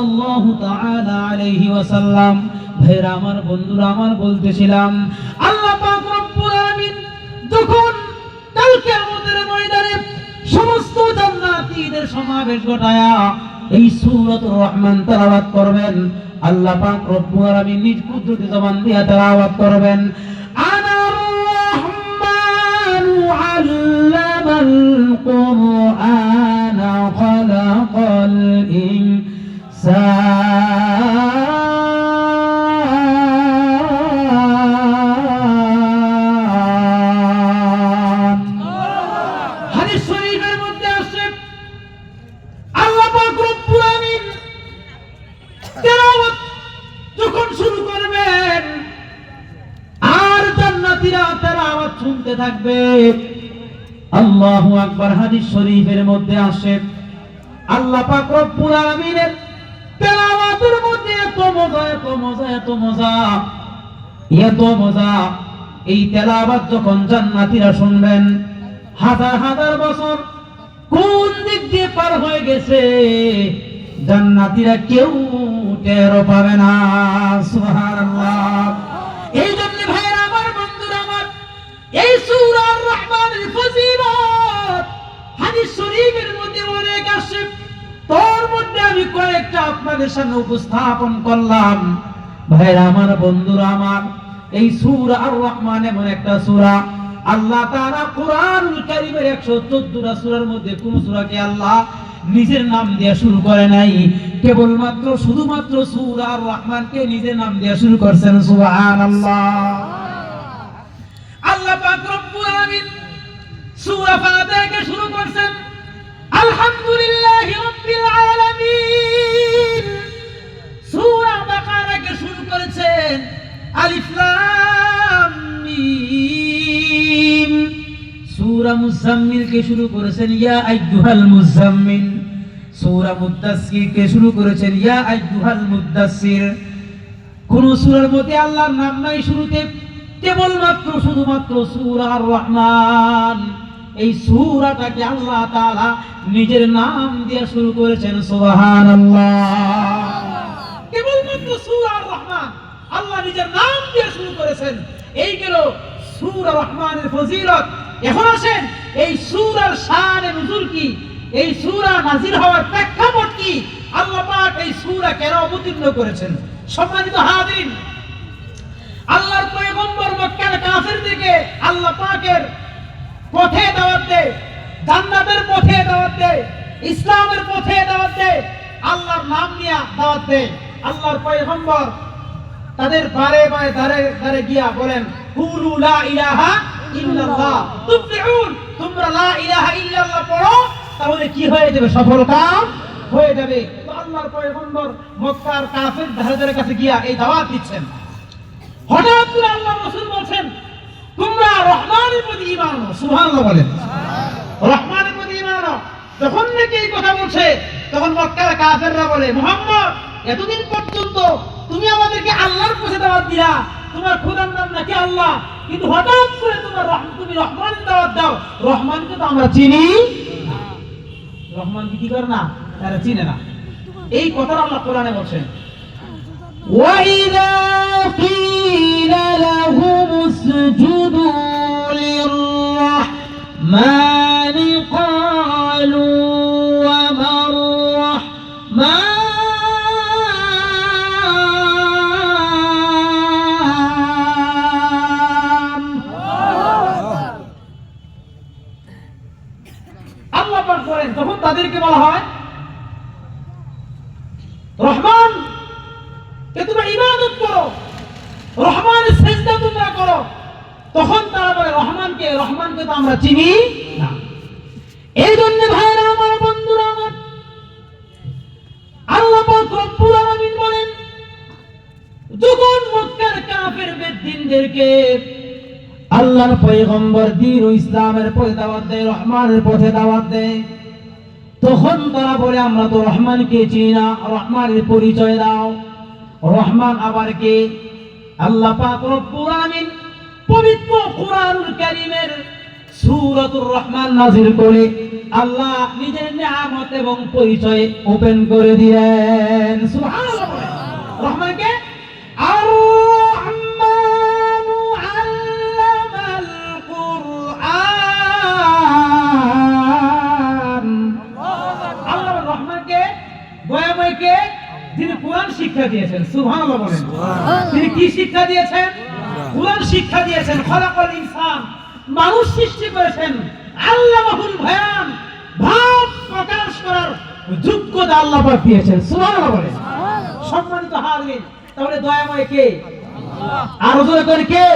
সাল্লাল্লাহু তাআলা আলাইহি ওয়াসাল্লাম। ভাইরা আমার, বন্ধুরা আমার বলতেছিলাম, আল্লাহ পাক রব্বুল আলামিন যখন ময়দানে সমস্ত জান্নাতীদের সমাবেশ ঘটায়া এই সূরাতুর রহমান তেলাওয়াত করবেন, আল্লাহ পাক রব্বুল আলামিন নিজ জবান দিয়ে তেলাওয়াত করবেন আল্লামাল কুরআন। শুনতে থাকবে। আল্লাহু আকবার হাদিস শরীফের মধ্যে আসে আল্লাহ পাক রব্বুল আলামিনের তেলাওয়াতের মধ্যে এত মজা এত মজা এত মজা এত মজা। এই তেলাওয়াত যখন জান্নাতীরা শুনবেন, হাজার হাজার বছর কোন দিক দিয়ে পার হয়ে গেছে, জান্নাতীরা কেউ টেরও পাবে না। সুবহানাল্লাহ। এই জন্য ভাইরা আমার বন্ধুরা, আমার এই সূরার সামনে উপস্থাপন করলাম। ভাইরা আমার, বন্ধুরা আমার, এই সূরা আর রহমান এমন একটা সূরা। আল্লাহ তাআলা কোরআনুল কারীমের 114টা সূরার মধ্যে কোন সূরাকে আল্লাহ নিজের নাম দিয়ে শুরু করে নাই। কেবলমাত্র শুধুমাত্র সূরা আর রহমানকে নিজের নাম দিয়ে শুরু করছেন, সুবহানাল্লাহ। আল্লাহ পাক রব্বুল আলামিন সূরা শুরু করছেন। আলহামদুলিল্লাহি রাব্বিল আলামিন। করেছেন আলিফ লাম মিম। সূরা মুজাম্মিলকে শুরু করেছেন? ইয়া আইয়ুহাল মুজাম্মিল। সূরা মুদ্দাসসিরকে শুরু করেছেন? ইয়া আইয়ুহাল মুদ্দাসসির কোন সূরার মধ্যে আল্লাহর নাম নাই শুরুতে, কেবলমাত্র, শুধুমাত্র সূরা আর রহমান। এই সূরাটাকে আল্লাহ তাআলা নিজের নাম দিয়ে শুরু করেছেন। সুবহানাল্লাহ কেবলমাত্র সূরা আর রহমান আল্লাহ নিজের নাম দিয়ে শুরু করেছেন। এই গেল সূরা রহমানের ফজিলত। এখন আসেন, এই সূরার শানে নুজুল কি? এই সূরা নাজিল হওয়ার প্রেক্ষাপট কি? আল্লাহ পাক এই সূরা কেন অবতীর্ণ করেছেন? সম্মানিত আল্লাহর পয়গম্বর মক্কার আল্লাহ পাকের পথে দাওয়াত দেয়, জান্নাতের পথে দাওয়াত দেয়, ইসলামের পথে দাওয়াত দেয়, আল্লাহর নাম নিয়ে দাওয়াত দেয়। আল্লাহর পয়গম্বর তাদের বারে বারে দারে দারে গিয়া বলেন, কুলু লা ইলাহা ইল্লাল্লাহ। তুফলিহুন তোমরা লা ইলাহা ইল্লাল্লাহ পড়ো, তাহলে কি হয়ে যাবে? সফলতা হয়ে যাবে। তো আল্লাহর পয়গম্বর মক্কার কাফের ধারেদের কাছে গিয়া এই দাওয়াত দিচ্ছেন। হঠাৎ করে আল্লাহ রাসূল বলছেন, তোমরা রহমানের প্রতি ঈমান সুবহানাল্লাহ বলেন। রহমানের প্রতি ঈমান যখন নাকি এই কথা বলছে, তখন মক্কার কাফেররা বলে, মুহাম্মদ, এতদিন পর্যন্ত তুমি আমাদেরকে আল্লাহর পথে দাওয়াত দিলা তোমার খোদার নাম নাকি আল্লাহ কিন্তু হঠাৎ করে তোমার রহমান তুমি রহমানের দাওয়াত দাও রহমানকে তো আমরা চিনি না। রহমান কি কি করে না তারা চিনে না এই কথাটা আল্লাহ কোরআনে বলছেন وإذا قيل لهم اسجدوا পাক বলেন তখন তাদেরকে বলা হয়, রহমান কে তোমরা ইবাদত করো রহমানের সেজদা তোমরা করো, তখন তারা বলে, রহমানকে রহমানকে তো আমরা চিনি না। এই জন্য ভাইরা আমার, বন্ধুরা আমার, আল্লাহ রব্বুল আলামিন বলেন, যখন মক্কার কাফের বেদিনদেরকে আল্লাহর পয়গম্বর দিন ইসলামের পথে দাওয়াত দেয়, রহমানের পথে দাওয়াত দেয়। তখন তারা বলে, আমরা তো রহমানকে চিনি না, রহমানের পরিচয় দাও। রহমান আবার কে? আল্লাহ পাক রব্বুল আমিন পবিত্র কোরআনুল কারীমের সূরাতুর রহমান নাজিল করে আল্লাহ নিজের নিয়ামত এবং পরিচয় ওপেন করে দিলেন। সুবহানাল্লাহ। রহমানকে শিক্ষা দিয়েছেন বলেন। তিনি কি শিক্ষা দিয়েছেন? কোরআন শিক্ষা দিয়েছেন খলাকল ইনসান। মানুষ সৃষ্টি করেছেন আল্লামাহুল ভয়ান। ভাব প্রকাশ করার যোগ্যতা আল্লাহ পাক দিয়েছেন সুবহানাল্লাহ বলেন। সম্মানিত হাজির তাহলে দয়াময় কে? আরও জোরে করে কে?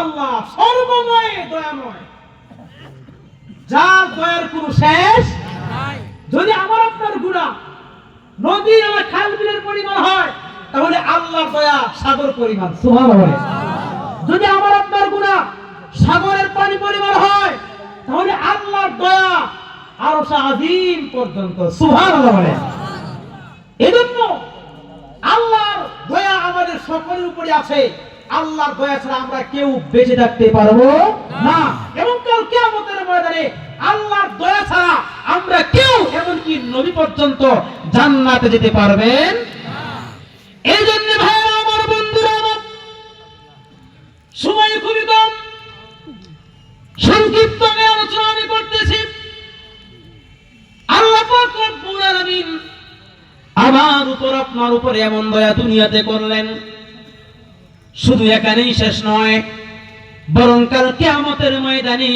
আল্লাহ। সর্বময় দয়াময়। যার দয়ার কোনো শেষ যদি আমার আপনার গুণা নদী আমার খাল বিলের পরিমাণ হয়, তাহলে আল্লাহর দয়া সাগর পরিমাণ। বলে যদি আমার আপনার গুণা সাগরের পানি পরিমাণ হয়, তাহলে আল্লাহর দয়া আরও আজিম পর্যন্ত সুবহানাল্লাহ বলে এজন্য আল্লাহর দয়া আমাদের সকলের উপরে আছে। আল্লাহর দয়া ছাড়া আমরা কেউ বেঁচে থাকতে পারব না। এবং কাল কিয়ামতের ময়দানে আল্লাহর দয়া ছাড়া আমরা কেউ এমনকি নবী পর্যন্ত জান্নাতে যেতে পারবেন এই জন্য ভাইরা আমার বন্ধুরা, আমার সময় খুবই কম। সংক্ষিপ্ত আলোচনা আমি করতেছি। আল্লাহ আমার উপর, আপনার উপরে এমন দয়া দুনিয়াতে করলেন। শুধু এখানেই শেষ নয়, বরং কাল কিয়ামতের ময়দানে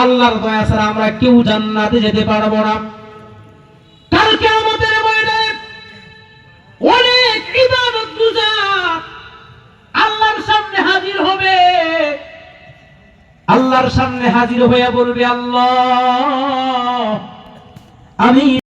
আল্লাহর দয়া ছাড়া আমরা কেউ জান্নাতে যেতে পারব না। কালকে আমাদের অনেক ইবাদত আল্লাহর সামনে হাজির হবে। আল্লাহর সামনে হাজির হয়ে বলবে, আল্লাহ, আমি